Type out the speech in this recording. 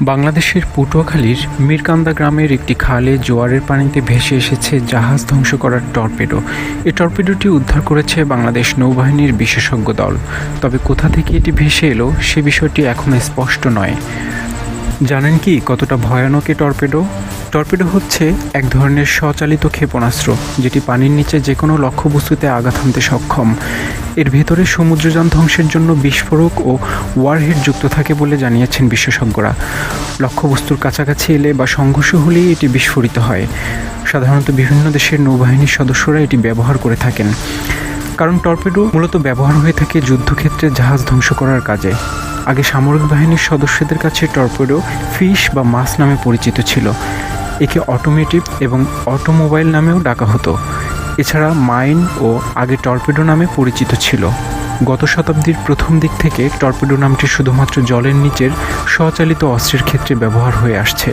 বাংলাদেশের পটুয়াখালীর মিরকান্দা গ্রামের একটি খালে জোয়ারের পানিতে ভেসে এসেছে জাহাজ ধ্বংস করার টর্পেডো। এই টর্পেডোটি উদ্ধার করেছে বাংলাদেশ নৌবাহিনীর বিশেষজ্ঞ দল। তবে কোথা থেকে এটি ভেসে এলো সে বিষয়টি এখনও স্পষ্ট নয়। জানেন কি কতটা ভয়ানক এই টর্পেডো? টর্পেডো হচ্ছে এক ধরনের স্বচালিত ক্ষেপণাস্ত্র, যেটি পানির নিচে যে কোনো লক্ষ্যবস্তুতে আঘাত হানতে সক্ষম। এর ভেতরে সমুদ্রযান ধ্বংসের জন্য বিস্ফোরক ও ওয়ারহেড যুক্ত থাকে বলে জানিয়েছেন বিশেষজ্ঞরা। লক্ষ্যবস্তুর কাছাকাছি এলে বা সংঘর্ষ হলেই এটি বিস্ফোরিত হয়। সাধারণত বিভিন্ন দেশের নৌবাহিনীর সদস্যরা এটি ব্যবহার করে থাকেন। কারণ টর্পেডো মূলত ব্যবহার হয়ে থাকে যুদ্ধক্ষেত্রে জাহাজ ধ্বংস করার কাজে। আগে সামরিক বাহিনীর সদস্যদের কাছে টর্পেডো, ফিশ বা মাছ নামে পরিচিত ছিল। একে অটোমেটিভ এবং অটোমোবাইল নামেও ডাকা হতো। এছাড়া মাইন ও আগে টর্পেডো নামে পরিচিত ছিল। গত শতাব্দীর প্রথম দিক থেকে টর্পেডো নামটি শুধুমাত্র জলের নিচের স্বচালিত অস্ত্রের ক্ষেত্রে ব্যবহার হয়ে আসছে।